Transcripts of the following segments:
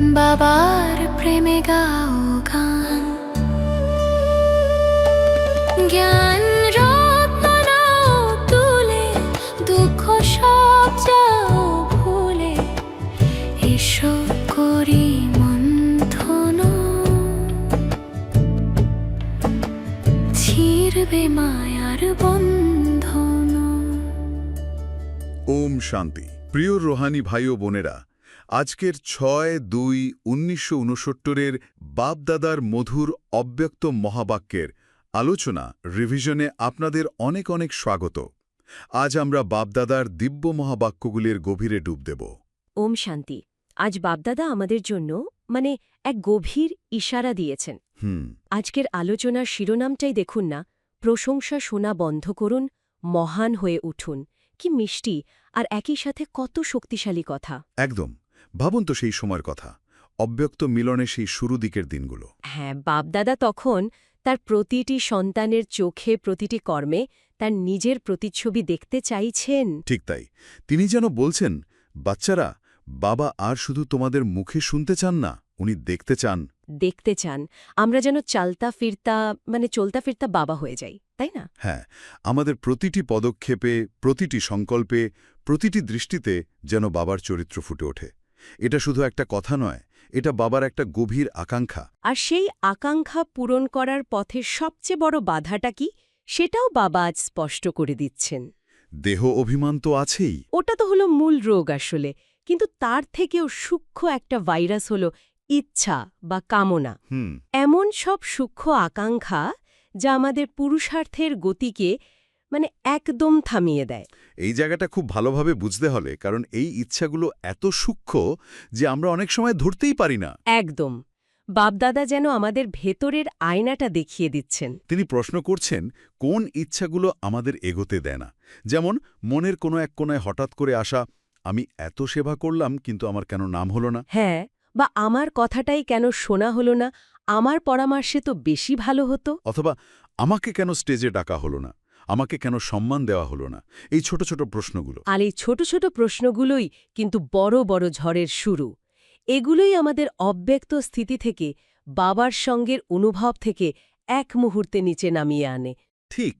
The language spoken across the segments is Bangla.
বাবার প্রেমে গাও গান। জ্ঞান রত্ন নাও দুঃখ সব যাও মায়ার বন্ধন। ওম শান্তি। প্রিয় রোহানি ভাই বোনেরা আজকের ছয় দুই উনিশশো উনসত্তরের বাপদাদার মধুর অব্যক্ত মহাবাক্যের আলোচনা রিভিশনে আপনাদের অনেক অনেক স্বাগত। আজ আমরা বাপদাদার দিব্য মহাবাক্যগুলির গভীরে ডুব দেব। ওম শান্তি। আজ বাপদাদা আমাদের জন্য মানে এক গভীর ইশারা দিয়েছেন। হুম। আজকের আলোচনার শিরোনামটাই দেখুন না প্রশংসা শোনা বন্ধ করুন মহান হয়ে উঠুন। কি মিষ্টি আর একই সাথে কত শক্তিশালী কথা। একদম। ভাবুন তো সেই সময়ের কথা অব্যক্ত মিলনে সেই শুরু দিকের দিনগুলো। হ্যাঁ বাপদাদা তখন তার প্রতিটি সন্তানের চোখে প্রতিটি কর্মে তার নিজের প্রতিচ্ছবি দেখতে চাইছেন। ঠিক তাই। তিনি যেন বলছেন বাচ্চারা বাবা আর শুধু তোমাদের মুখে শুনতে চান না উনি দেখতে চান। দেখতে চান। আমরা যেন চালতা ফিরতা মানে চলতা ফিরতা বাবা হয়ে যাই তাই না? হ্যাঁ আমাদের প্রতিটি পদক্ষেপে প্রতিটি সংকল্পে প্রতিটি দৃষ্টিতে যেন বাবার চরিত্র ফুটে ওঠে। এটা শুধু একটা কথা নয় এটা বাবার একটা গভীর আকাঙ্ক্ষা। আর সেই আকাঙ্ক্ষা পূরণ করার পথে সবচেয়ে বড় বাধাটা কি সেটাও বাবা আজ স্পষ্ট করে দিচ্ছেন। দেহ অভিমান তো আছেই। ওটা তো হলো মূল রোগ আসলে কিন্তু তার থেকেও সূক্ষ্ম একটা ভাইরাস হলো ইচ্ছা বা কামনা। হুম। এমন সব সূক্ষ্ম আকাঙ্ক্ষা যা আমাদের পুরুষার্থের গতিকে মানে একদম থামিয়ে দেয়। এই জায়গাটা খুব ভালোভাবে বুঝতে হলে কারণ এই ইচ্ছাগুলো এত সূক্ষ্ম যে আমরা অনেক সময় ধরতেই পারি না। একদম। বাপদাদা যেন আমাদের ভেতরের আয়নাটা দেখিয়ে দিচ্ছেন। তিনি প্রশ্ন করছেন কোন ইচ্ছাগুলো আমাদের এগোতে দেয় না? যেমন মনের কোনো এক কোনায় হঠাৎ করে আসা আমি এত সেবা করলাম কিন্তু আমার কেন নাম হলো না? হ্যাঁ বা আমার কথাটাই কেন শোনা হলো না? আমার পরামর্শে তো বেশি ভালো হতো? অথবা আমাকে কেন স্টেজে ডাকা হলো না? আমাকে কেন সম্মান দেওয়া হলো না? এই ছোট ছোট প্রশ্নগুলো। আর এই ছোট ছোট প্রশ্নগুলোই কিন্তু বড় বড় ঝড়ের শুরু। এগুলোই আমাদের অব্যক্ত স্থিতি থেকে বাবার সঙ্গের অনুভব থেকে এক মুহূর্তে নিচে নামিয়ে আনে। ঠিক।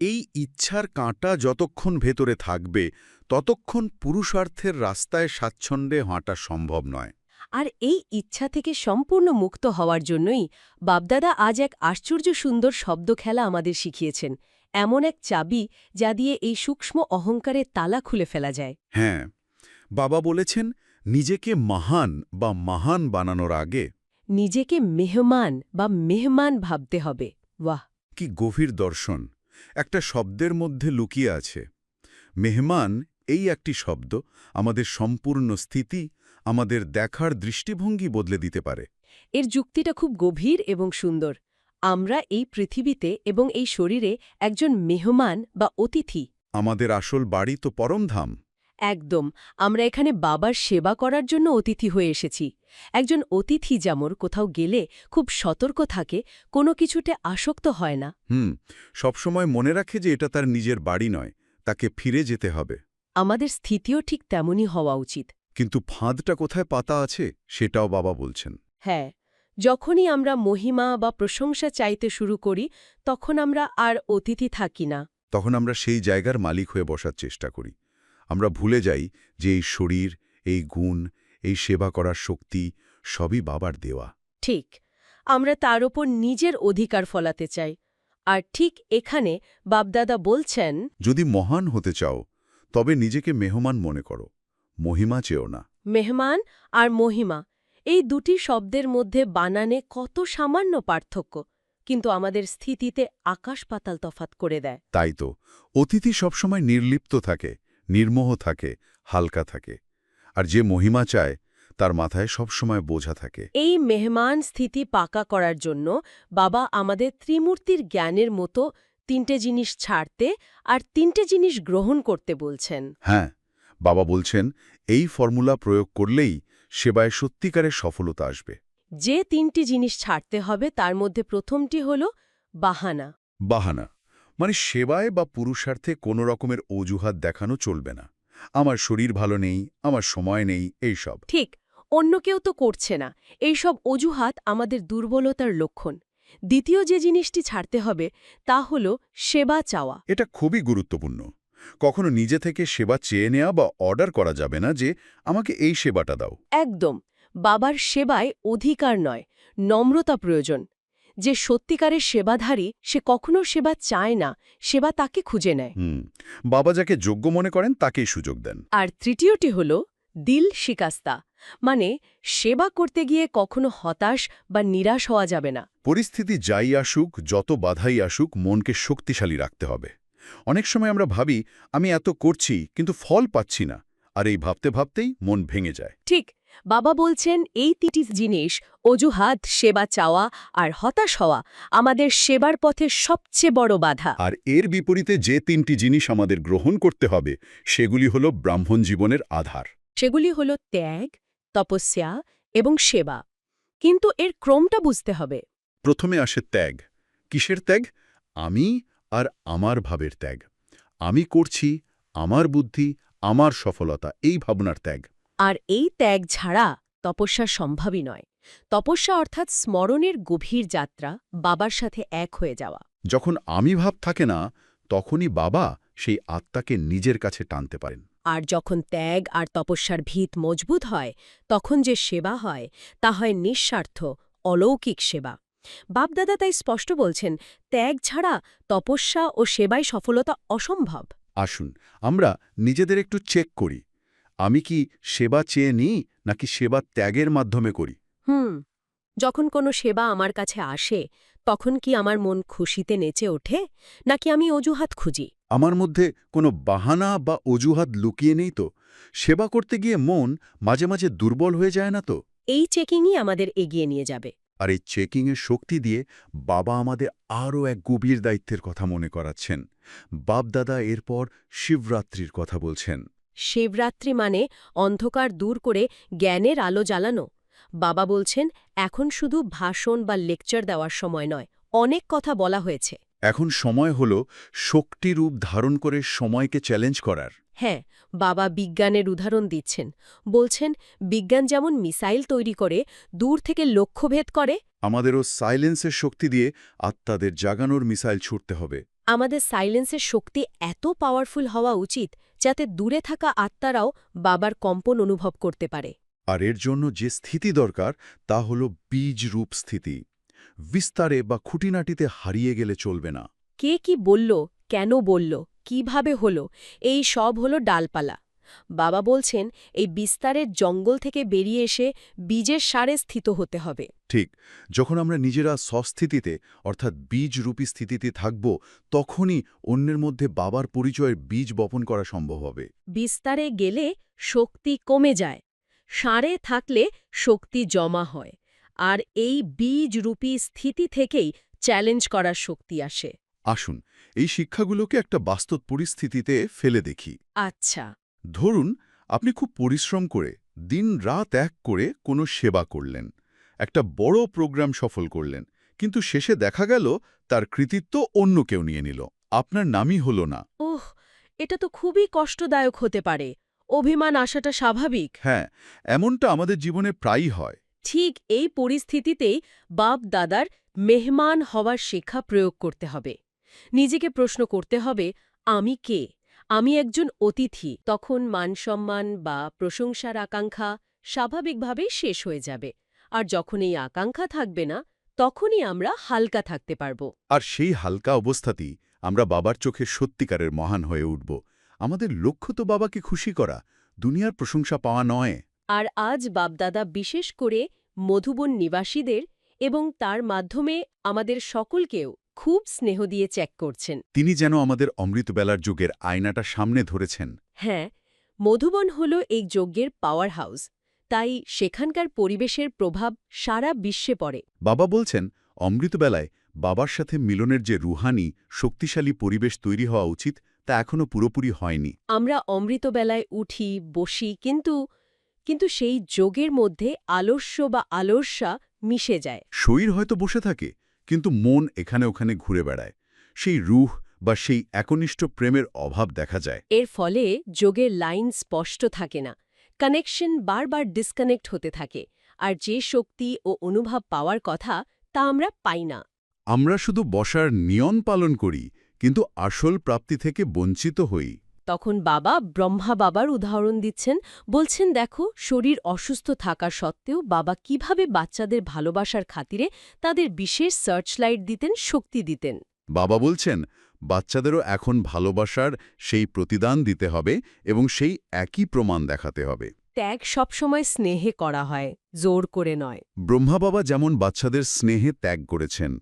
এই ইচ্ছার কাঁটা যতক্ষণ ভেতরে থাকবে ততক্ষণ পুরুষার্থের রাস্তায় স্বাচ্ছন্দ্যে হাঁটা সম্ভব নয়। আর এই ইচ্ছা থেকে সম্পূর্ণ মুক্ত হওয়ার জন্যই বাপদাদা আজ এক আশ্চর্য সুন্দর শব্দ খেলা আমাদের শিখিয়েছেন। এমন এক চাবি যা দিয়ে এই সূক্ষ্ম অহংকারের তালা খুলে ফেলা যায়। হ্যাঁ বাবা বলেছেন নিজেকে মহান বা মহান বানানোর আগে নিজেকে মেহমান বা মেহমান ভাবতে হবে। বাহ কি গভীর দর্শন। একটা শব্দের মধ্যে লুকিয়ে আছে। মেহমান এই একটি শব্দ আমাদের সম্পূর্ণ স্থিতি আমাদের দেখার দৃষ্টিভঙ্গি বদলে দিতে পারে। এর যুক্তিটা খুব গভীর এবং সুন্দর। আমরা এই পৃথিবীতে এবং এই শরীরে একজন মেহমান বা অতিথি। আমাদের আসল বাড়ি তো পরমধাম। একদম আমরা এখানে বাবার সেবা করার জন্য অতিথি হয়ে এসেছি। একজন অতিথি যেমন কোথাও গেলে খুব সতর্ক থাকে কোনো কিছুতে আসক্ত হয় না। হুম সবসময় মনে রাখে যে এটা তার নিজের বাড়ি নয় তাকে ফিরে যেতে হবে। আমাদের স্থিতিও ঠিক তেমনই হওয়া উচিত। কিন্তু ফাঁদটা কোথায় পাতা আছে সেটাও বাবা বলছেন। হ্যাঁ যখনই আমরা মহিমা বা প্রশংসা চাইতে শুরু করি তখন আমরা আর অতিথি থাকি না। তখন আমরা সেই জায়গার মালিক হয়ে বসার চেষ্টা করি। আমরা ভুলে যাই যে এই শরীর এই গুণ এই সেবা করার শক্তি সবই বাবার দেওয়া। ঠিক আমরা তার ওপর নিজের অধিকার ফলাতে চাই। আর ঠিক এখানে বাপদাদা বলছেন যদি মহান হতে চাও তবে নিজেকে মেহমান মনে করো। মহিমা চেও না। মেহমান আর মহিমা এই দুটি শব্দের মধ্যে বানানে কত সামান্য পার্থক্য কিন্তু আমাদের স্থিতিতে আকাশ পাতাল তফাত করে দেয়। তাই তো অতিথি সবসময় নির্লিপ্ত থাকে নির্মোহ থাকে হালকা থাকে আর যে মহিমা চায় তার মাথায় সবসময় বোঝা থাকে। এই মেহমান স্থিতি পাকা করার জন্য বাবা আমাদের ত্রিমূর্তির জ্ঞানের মতো তিনটে জিনিস ছাড়তে আর তিনটে জিনিস গ্রহণ করতে বলছেন। হ্যাঁ বাবা বলছেন এই ফর্মুলা প্রয়োগ করলেই সেবায় সত্যিকারের সফলতা আসবে। যে তিনটি জিনিস ছাড়তে হবে তার মধ্যে প্রথমটি হল বাহানা। বাহানা। মানে সেবায় বা পুরুষার্থে কোনো রকমের অজুহাত দেখানো চলবে না। আমার শরীর ভালো নেই আমার সময় নেই এইসব ঠিক অন্য কেউ তো করছে না। এইসব অজুহাত আমাদের দুর্বলতার লক্ষণ। দ্বিতীয় যে জিনিসটি ছাড়তে হবে তা হল সেবা চাওয়া। এটা খুবই গুরুত্বপূর্ণ। কখনো নিজে থেকে সেবা চেয়ে নেওয়া বা অর্ডার করা যাবে না যে আমাকে এই সেবাটা দাও। একদম। বাবার সেবায় অধিকার নয় নম্রতা প্রয়োজন। যে সত্যিকারের সেবাধারী সে কখনো সেবা চায় না সেবা তাকে খুঁজে নেয়। হুম বাবা যাকে যোগ্য মনে করেন তাকেই সুযোগ দেন। আর তৃতীয়টি হল দিল শিকাস্তা মানে সেবা করতে গিয়ে কখনো হতাশ বা নিরাশ হওয়া যাবে না। পরিস্থিতি যাই আসুক যত বাধাই আসুক মনকে শক্তিশালী রাখতে হবে। অনেক সময় আমরা ভাবি আমি এত করছি কিন্তু ফল পাচ্ছি না। আর এই ভাবতে ভাবতেই মন ভেঙে যায়। ঠিক বাবা বলছেন এই তিনটি জিনিস অজুহাত সেবা চাওয়া আর হতাশ হওয়া আমাদের সেবার পথে সবচেয়ে বড় বাধা। আর এর বিপরীতে যে তিনটি জিনিস আমাদের গ্রহণ করতে হবে সেগুলি হল ব্রাহ্মণ জীবনের আধার। সেগুলি হল ত্যাগ তপস্যা এবং সেবা। কিন্তু এর ক্রমটা বুঝতে হবে। প্রথমে আসে ত্যাগ। কিসের ত্যাগ? আমি আর আমার ভাবের ত্যাগ। আমি করছি আমার বুদ্ধি আমার সফলতা এই ভাবনার ত্যাগ। আর এই ত্যাগ ছাড়া তপস্যা সম্ভবই নয়। তপস্যা অর্থাৎ স্মরণের গভীর যাত্রা বাবার সাথে এক হয়ে যাওয়া। যখন আমি ভাব থাকে না তখনই বাবা সেই আত্মাকে নিজের কাছে টানতে পারেন। আর যখন ত্যাগ আর তপস্যার ভিত মজবুত হয় তখন যে সেবা হয় তা হয় নিঃস্বার্থ অলৌকিক সেবা। বাপদাদা তাই স্পষ্ট বলছেন ত্যাগ ছাড়া তপস্যা ও সেবায় সফলতা অসম্ভব। আসুন আমরা নিজেদের একটু চেক করি। আমি কি সেবা চেয়ে নিই নাকি সেবা ত্যাগের মাধ্যমে করি? হুম যখন কোনো সেবা আমার কাছে আসে তখন কি আমার মন খুশিতে নেচে ওঠে নাকি আমি অজুহাত খুঁজি? আমার মধ্যে কোনো বাহানা বা অজুহাত লুকিয়ে নেই তো? সেবা করতে গিয়ে মন মাঝে মাঝে দুর্বল হয়ে যায় না তো? এই চেকিংই আমাদের এগিয়ে নিয়ে যাবে। আর এই চেকিংয়ের শক্তি দিয়ে বাবা আমাদের আরও এক গভীর দায়িত্বের কথা মনে করাচ্ছেন। বাপদাদা এরপর শিবরাত্রির কথা বলছেন। শিবরাত্রি মানে অন্ধকার দূর করে জ্ঞানের আলো জ্বালানো। বাবা বলছেন, এখন শুধু ভাষণ বা লেকচার দেওয়ার সময় নয়, অনেক কথা বলা হয়েছে। এখন সময় হল শক্তি রূপ ধারণ করে সময়কে চ্যালেঞ্জ করার। হ্যাঁ বাবা বিজ্ঞানের উদাহরণ দিচ্ছেন। বলছেন বিজ্ঞান যেমন মিসাইল তৈরি করে দূর থেকে লক্ষ্যভেদ করে। আমাদেরও সাইলেন্সের শক্তি দিয়ে আত্মাদের জাগানোর মিসাইল ছুটতে হবে। আমাদের সাইলেন্সের শক্তি এত পাওয়ারফুল হওয়া উচিত যাতে দূরে থাকা আত্মারাও বাবার কম্পন অনুভব করতে পারে। আর এর জন্য যে স্থিতি দরকার তা হল বীজ রূপ স্থিতি। বিস্তারে বা খুঁটিনাটিতে হারিয়ে গেলে চলবে না। কে কি বলল কেন বলল কীভাবে হলো এই সব হলো ডালপালা। বাবা বলছেন এই বিস্তারের জঙ্গল থেকে বেরিয়ে এসে বীজের সারে স্থিত হতে হবে। ঠিক যখন আমরা নিজেরা সস্থিতিতে অর্থাৎ বীজরূপী স্থিতিতে থাকব তখনই অন্যের মধ্যে বাবার পরিচয়ের বীজ বপন করা সম্ভব হবে। বিস্তারে গেলে শক্তি কমে যায়। সারে থাকলে শক্তি জমা হয়। আর এই বীজরূপী স্থিতি থেকেই চ্যালেঞ্জ করার শক্তি আসে। আসুন এই শিক্ষাগুলোকে একটা বাস্তব পরিস্থিতিতে ফেলে দেখি। আচ্ছা। ধরুন আপনি খুব পরিশ্রম করে দিন রাত এক করে কোনো সেবা করলেন একটা বড় প্রোগ্রাম সফল করলেন কিন্তু শেষে দেখা গেল তার কৃতিত্ব অন্য কেউ নিয়ে নিল আপনার নামই হল না। ওহ এটা তো খুবই কষ্টদায়ক হতে পারে অভিমান আসাটা স্বাভাবিক। হ্যাঁ এমনটা আমাদের জীবনে প্রায়ই হয় ঠিক এই পরিস্থিতিতেই বাপ দাদার মেহমান হওয়ার শিক্ষা প্রয়োগ করতে হবে। নিজেকে প্রশ্ন করতে হবে, আমি কে? আমি একজন অতিথি, তখন মানসম্মান বা প্রশংসার আকাঙ্ক্ষা স্বাভাবিকভাবেই শেষ হয়ে যাবে। আর যখন এই আকাঙ্ক্ষা থাকবে না, তখনই আমরা হালকা থাকতে পারব। আর সেই হালকা অবস্থাতেই আমরা বাবার চোখে সত্যিকারের মহান হয়ে উঠব। আমাদের লক্ষ্য তো বাবাকে খুশি করা, দুনিয়ার প্রশংসা পাওয়া নয়। আর আজ বাপদাদা বিশেষ করে মধুবন নিবাসীদের এবং তার মাধ্যমে আমাদের সকলকেও খুব স্নেহ দিয়ে চেক করছেন। তিনি যেন আমাদের অমৃতবেলার যুগের আয়নাটা সামনে ধরেছেন। হ্যাঁ মধুবন হল এই যজ্ঞের পাওয়ার হাউস তাই সেখানকার পরিবেশের প্রভাব সারা বিশ্বে পড়ে। বাবা বলছেন অমৃতবেলায় বাবার সাথে মিলনের যে রুহানি শক্তিশালী পরিবেশ তৈরি হওয়া উচিত তা এখনও পুরোপুরি হয়নি। আমরা অমৃতবেলায় উঠি বসি কিন্তু কিন্তু সেই যোগের মধ্যে আলস্য বা আলস্যা মিশে যায়। শরীর হয়তো বসে থাকে কিন্তু মন এখানে ওখানে ঘুরে বেড়ায়। সেই রুহ বা সেই একনিষ্ঠ প্রেমের অভাব দেখা যায়। এর ফলে যোগের লাইন স্পষ্ট থাকে না কানেকশন বারবার ডিসকানেক্ট হতে থাকে আর যে শক্তি ও অনুভব পাওয়ার কথা তা আমরা পাই না। আমরা শুধু বসার নিয়ন পালন করি কিন্তু আসল প্রাপ্তি থেকে বঞ্চিত হই। তখন বাবা ব্রহ্মা বাবার উদাহরণ দিচ্ছেন বলছেন দেখো শরীর অসুস্থ থাকা সত্ত্বেও বাবা কীভাবে বাচ্চাদের ভালোবাসার খাতিরে তাদের বিশেষ সার্চলাইট দিতেন শক্তি দিতেন? বাবা বলছেন বাচ্চাদেরও এখন ভালোবাসার সেই প্রতিদান দিতে হবে এবং সেই একই প্রমাণ দেখাতে হবে। ত্যাগ সবসময় স্নেহে করা হয় জোর করে নয়। ব্রহ্মা বাবা যেমন বাচ্চাদের স্নেহে ত্যাগ করেছেন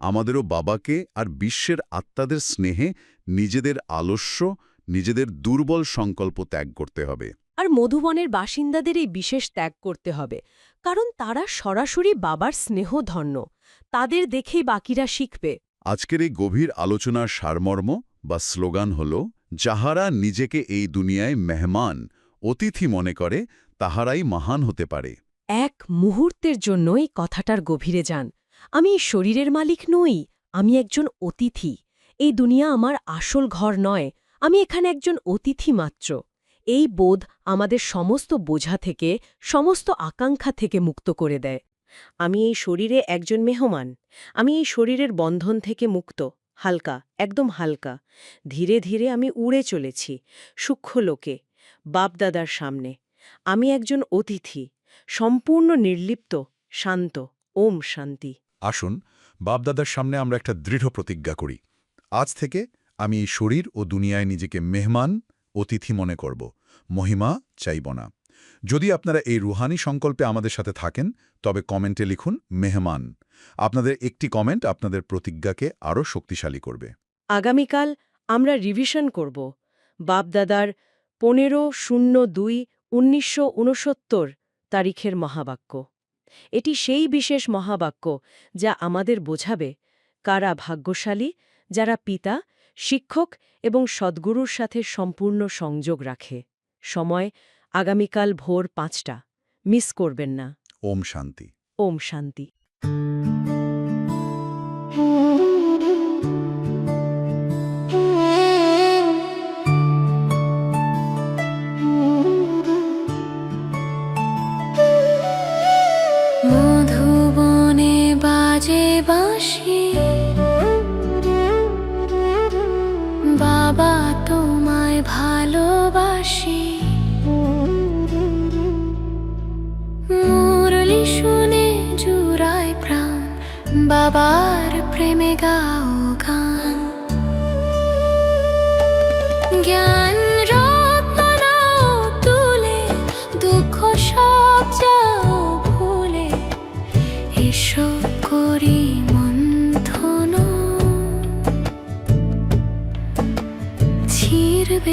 আমাদেরও বাবাকে আর বিশ্বের আত্মাদের স্নেহে নিজেদের আলস্য নিজেদের দুর্বল সংকল্প ত্যাগ করতে হবে। আর মধুবনের বাসিন্দাদের এই বিশেষ ত্যাগ করতে হবে কারণ তারা সরাসরি বাবার স্নেহধন্য। তাদের দেখেই বাকিরা শিখবে। আজকের এই গভীর আলোচনার সারমর্ম বা স্লোগান হল যাহারা নিজেকে এই দুনিয়ায় মেহমান অতিথি মনে করে তাহারাই মহান হতে পারে। এক মুহূর্তের জন্যই কথাটার গভীরে যান। আমি শরীরের মালিক নই আমি একজন অতিথি। এই দুনিয়া আমার আসল ঘর নয় আমি এখানে একজন অতিথি মাত্র। এই বোধ আমাদের সমস্ত বোঝা থেকে, সমস্ত আকাঙ্ক্ষা থেকে মুক্ত করে দেয়। আমি এই শরীরে একজন মেহমান। আমি এই শরীরের বন্ধন থেকে মুক্ত, হালকা, একদম হালকা। ধীরে ধীরে আমি উড়ে চলেছি, সূক্ষ্ম লোকে, বাপদাদার সামনে। আমি একজন অতিথি, সম্পূর্ণ নির্লিপ্ত, শান্ত, ওম শান্তি। আসুন, বাপদাদার সামনে আমরা একটা দৃঢ় প্রতিজ্ঞা করি। আজ থেকে আমি এই শরীর ও দুনিয়ায় নিজেকে মেহমান অতিথি মনে করব। মহিমা চাইব না। যদি আপনারা এই রুহানি সংকল্পে আমাদের সাথে থাকেন, তবে কমেন্টে লিখুন মেহমান। আপনাদের একটি কমেন্ট আপনাদের প্রতিজ্ঞাকে আরও শক্তিশালী করবে। আগামীকাল আমরা রিভিশন করব। বাপদাদার পনেরো শূন্য দুই উনিশশো তারিখের মহাবাক্য। এটি সেই বিশেষ মহাবাক্য যা আমাদের বোঝাবে কারা ভাগ্যশালী, যারা পিতা শিক্ষক এবং সদ্গুরুর সাথে সম্পূর্ণ সংযোগ রাখে। সময় আগামীকাল ভোর পাঁচটা। মিস করবেন না। ওম শান্তি। ওম শান্তি।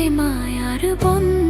মায়ার বন্ধ